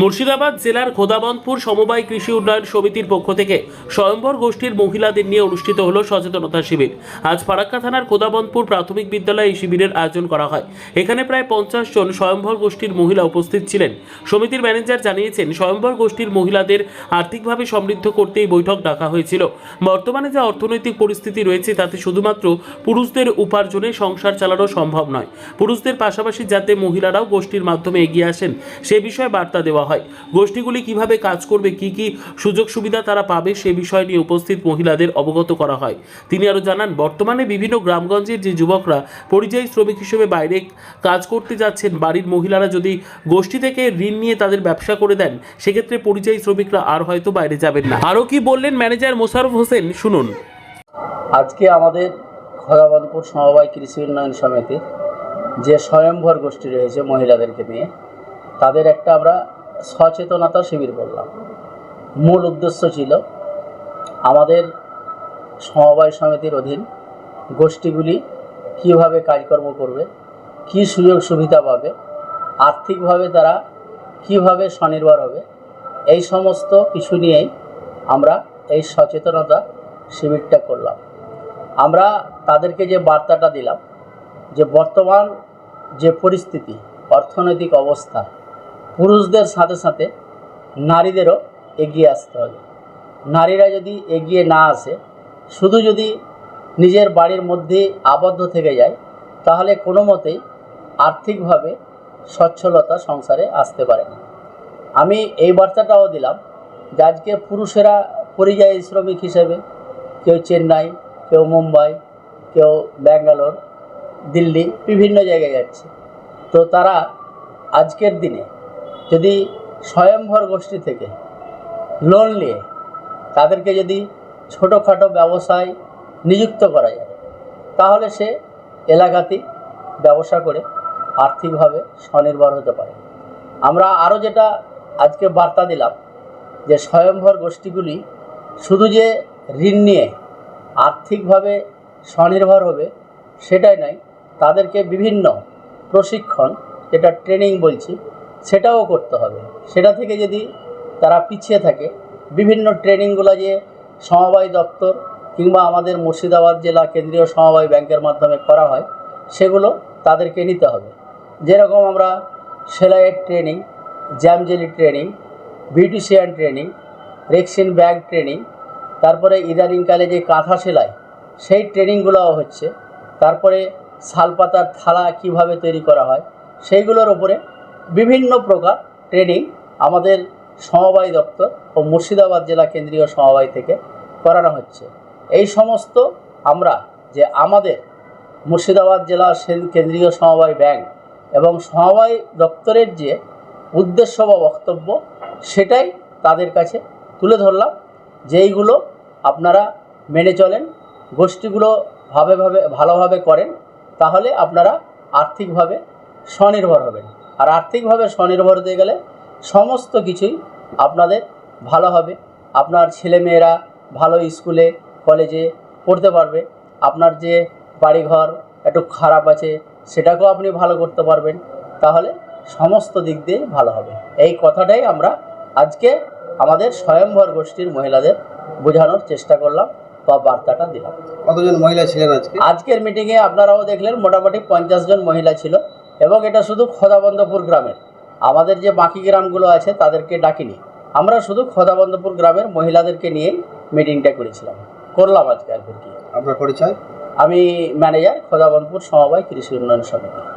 মুর্শিদাবাদ জেলার খোদাবন্দপুর সমবায় কৃষি উন্নয়ন সমিতির পক্ষ থেকে স্বয়ম্বর গোষ্ঠীর মহিলাদের নিয়ে অনুষ্ঠিত হলো সচেতনতা শিবির। আজ ফারাক্কা থানার খোদাবন্দপুর প্রাথমিক বিদ্যালয়ে এই শিবিরের আয়োজন করা হয়। এখানে প্রায় পঞ্চাশ জন স্বয়ম্বর গোষ্ঠীর মহিলা উপস্থিত ছিলেন। সমিতির ম্যানেজার জানিয়েছেন স্বয়ম্বর গোষ্ঠীর মহিলাদের আর্থিকভাবে সমৃদ্ধ করতে এই বৈঠক ডাকা হয়েছিল। বর্তমানে যা অর্থনৈতিক পরিস্থিতি রয়েছে, তাতে শুধুমাত্র পুরুষদের উপার্জনে সংসার চালানো সম্ভব নয়। পুরুষদের পাশাপাশি যাতে মহিলারাও গোষ্ঠীর মাধ্যমে এগিয়ে আসেন, সে বিষয়ে বার্তা দেওয়া হয়। গোষ্ঠীগুলি কীভাবে কাজ করবে, কি কি সুযোগ সুবিধা তারা পাবে সে বিষয় নিয়ে উপস্থিত মহিলাদের অবগত করা হয়। তিনি আরও জানান, বর্তমানে বিভিন্ন গ্রামগঞ্জের যে যুবকরা পরিযায়ী শ্রমিক হিসেবে বাইরে কাজ করতে যাচ্ছেন, বাড়ির মহিলারা যদি গোষ্ঠী থেকে ঋণ নিয়ে তাদের ব্যবসা করে দেন, সেক্ষেত্রে পরিযায়ী শ্রমিকরা আর হয়তো বাইরে যাবেন না। আরও কি বললেন ম্যানেজার মোশারফ হোসেন? শুনুন। আজকে আমাদের খদাবনপুর সমবায় কৃষি উন্নয়ন সমিতির যে স্বয়ংভর গোষ্ঠী রয়েছে মহিলাদেরকে নিয়ে, তাদের একটা আমরা সচেতনতা শিবির করলাম। মূল উদ্দেশ্য ছিল আমাদের সমবায় সমিতির অধীন গোষ্ঠীগুলি কীভাবে কাজকর্ম করবে, কী সুযোগ সুবিধা পাবে, আর্থিকভাবে তারা কীভাবে স্বনির্ভর হবে, এই সমস্ত কিছু নিয়েই আমরা এই সচেতনতা শিবিরটা করলাম। আমরা তাদেরকে যে বার্তাটা দিলাম যে বর্তমান যে পরিস্থিতি, অর্থনৈতিক অবস্থা পুরুষদের সাথে সাথে নারীদেরও এগিয়ে আসতে হবে। নারীরা যদি এগিয়ে না আসে, শুধু যদি নিজের বাড়ির মধ্যে আবদ্ধ থেকে যায়, তাহলে কোনো মতেই আর্থিকভাবে সচ্ছলতা সংসারে আসতে পারে না। আমি এই বার্তাটাও দিলাম যে আজকে পুরুষেরা পরিযায়ী শ্রমিক হিসেবে কেউ চেন্নাই, কেউ মুম্বাই, কেউ ব্যাঙ্গালোর, দিল্লি, বিভিন্ন জায়গায় যাচ্ছে। তো তারা আজকের দিনে যদি স্বয়ংভর গোষ্ঠী থেকে লোন নিয়ে তাদেরকে যদি ছোটোখাটো ব্যবসায় নিযুক্ত করা যায়, তাহলে সে এলাকাতেই ব্যবসা করে আর্থিকভাবে স্বনির্ভর হতে পারে। আমরা আরও যেটা আজকে বার্তা দিলাম যে স্বয়ংভর গোষ্ঠীগুলি শুধু যে ঋণ নিয়ে আর্থিকভাবে স্বনির্ভর হবে সেটাই নয়, তাদেরকে বিভিন্ন প্রশিক্ষণ, যেটা ট্রেনিং বলছি সেটাও করতে হবে। সেটা থেকে যদি তারা পিছিয়ে থাকে, বিভিন্ন ট্রেনিংগুলো যে সমবায় দপ্তর কিংবা আমাদের মুর্শিদাবাদ জেলা কেন্দ্রীয় সমবায় ব্যাংকের মাধ্যমে করা হয়, সেগুলো তাদেরকে নিতে হবে। যেরকম আমরা সেলাইয়ের training, jam jelly training, beautician training, rexine bag training, তারপরে ইদানিংকালে যে কাঁথা সেলাই, সেই ট্রেনিংগুলোও হচ্ছে। তারপরে শালপাতার থালা কীভাবে তৈরি করা হয়, সেইগুলোর ওপরে বিভিন্ন প্রকার ট্রেনিং আমাদের সমবায় দপ্তর ও মুর্শিদাবাদ জেলা কেন্দ্রীয় সমবায় থেকে করানো হচ্ছে। এই সমস্ত আমরা যে আমাদের মুর্শিদাবাদ জেলা কেন্দ্রীয় সমবায় ব্যাংক এবং সমবায় দপ্তরের যে উদ্দেশ্য বা বক্তব্য, সেটাই তাদের কাছে তুলে ধরলাম। যেইগুলো আপনারা মেনে চলেন, গোষ্ঠীগুলো ভাবে ভাবে, ভালোভাবে করেন, তাহলে আপনারা আর্থিকভাবে স্বনির্ভর হবেন। আর আর্থিকভাবে স্বনির্ভর হতে গেলে সমস্ত কিছুই আপনাদের ভালো হবে। আপনার ছেলেমেয়েরা ভালো স্কুলে কলেজে পড়তে পারবে। আপনার যে বাড়িঘর একটু খারাপ আছে সেটাকেও আপনি ভালো করতে পারবেন। তাহলে সমস্ত দিক দিয়ে ভালো হবে। এই কথাটাই আমরা আজকে আমাদের স্বয়ংভর গোষ্ঠীর মহিলাদের বোঝানোর চেষ্টা করলাম বা বার্তাটা দিলাম। কতজন মহিলা ছিলেন আজকে? আজকের মিটিংয়ে আপনারাও দেখলেন মোটামুটি পঞ্চাশ জন মহিলা ছিল। এবং এটা শুধু খোদাবন্দপুর গ্রামের। আমাদের যে বাকি গ্রামগুলো আছে তাদেরকে ডাকিনি। আমরা শুধু খোদাবন্দপুর গ্রামের মহিলাদেরকে নিয়ে মিটিংটা করেছিলাম। করলাম আজকে আর কি। আপনার পরিচয়? আমি ম্যানেজার খোদাবন্দপুর সমবায় কৃষি উন্নয়ন সমিতি।